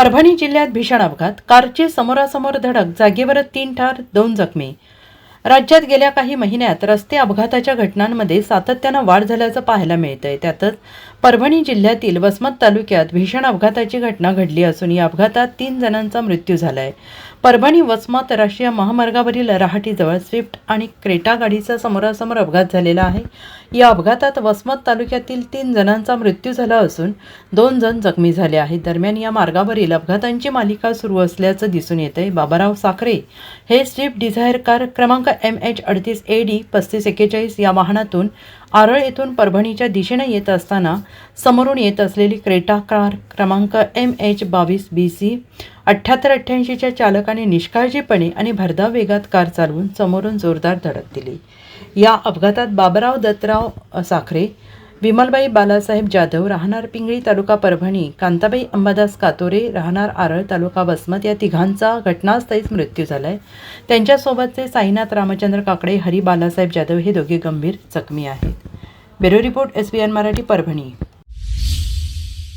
परभणी जिल्ह्यात भीषण अपघात. कारची समोरासमोर धडक जागेवरच तीन ठार दोन जखमी. राज्यात गेल्या काही महिन्यात रस्ते अपघाताच्या घटनांमध्ये सातत्यानं वाढ झाल्याचं पाहायला मिळतंय. त्यातच परभणी जिल्ह्यातील वसमत तालुक्यात भीषण अपघाताची घटना घडली असून या अपघातात तीन जणांचा मृत्यू झालाय. परभणी वसमत राष्ट्रीय महामार्गावरील रहाटीजवळ स्विफ्ट आणि क्रेटा गाडीचा समोरासमोर अपघात झालेला आहे. या अपघातात वसमत तालुक्यातील तीन जणांचा मृत्यू झाला असून दोन जण जखमी झाले आहेत. दरम्यान या मार्गावरील अपघातांची मालिका सुरू असल्याचं दिसून येत आहे बाबाराव साखरे हे स्विफ्ट डिझायर कार क्रमांक एम एच अडतीस ए डी पस्तीस एक्केचाळीस या वाहनातून आरळ येथून परभणीच्या दिशेने येत असताना समोरून येत असलेली क्रेटा कार क्रमांक एम एच बावीस बी सी अठ्ठ्याहत्तर अठ्ठ्याऐंशीच्या चालकाने निष्काळजीपणे आणि भरधाव वेगात कार चालवून समोरून जोरदार धडक दिली. या अपघातात बाबराव दत्तराव साखरे विमलबाई बालासाहेब जाधव राहणार पिंगळी तालुका परभणी कांताबाई अंबादास कातोरे राहणार आरळ तालुका वसमत या तिघांचा घटनास्थळीच मृत्यू झाला आहे त्यांच्यासोबतचे साईनाथ रामचंद्र काकडे हरी बालासाहेब जाधव हे दोघे गंभीर जखमी आहेत. Bureau report S B N Marathi Parbhani.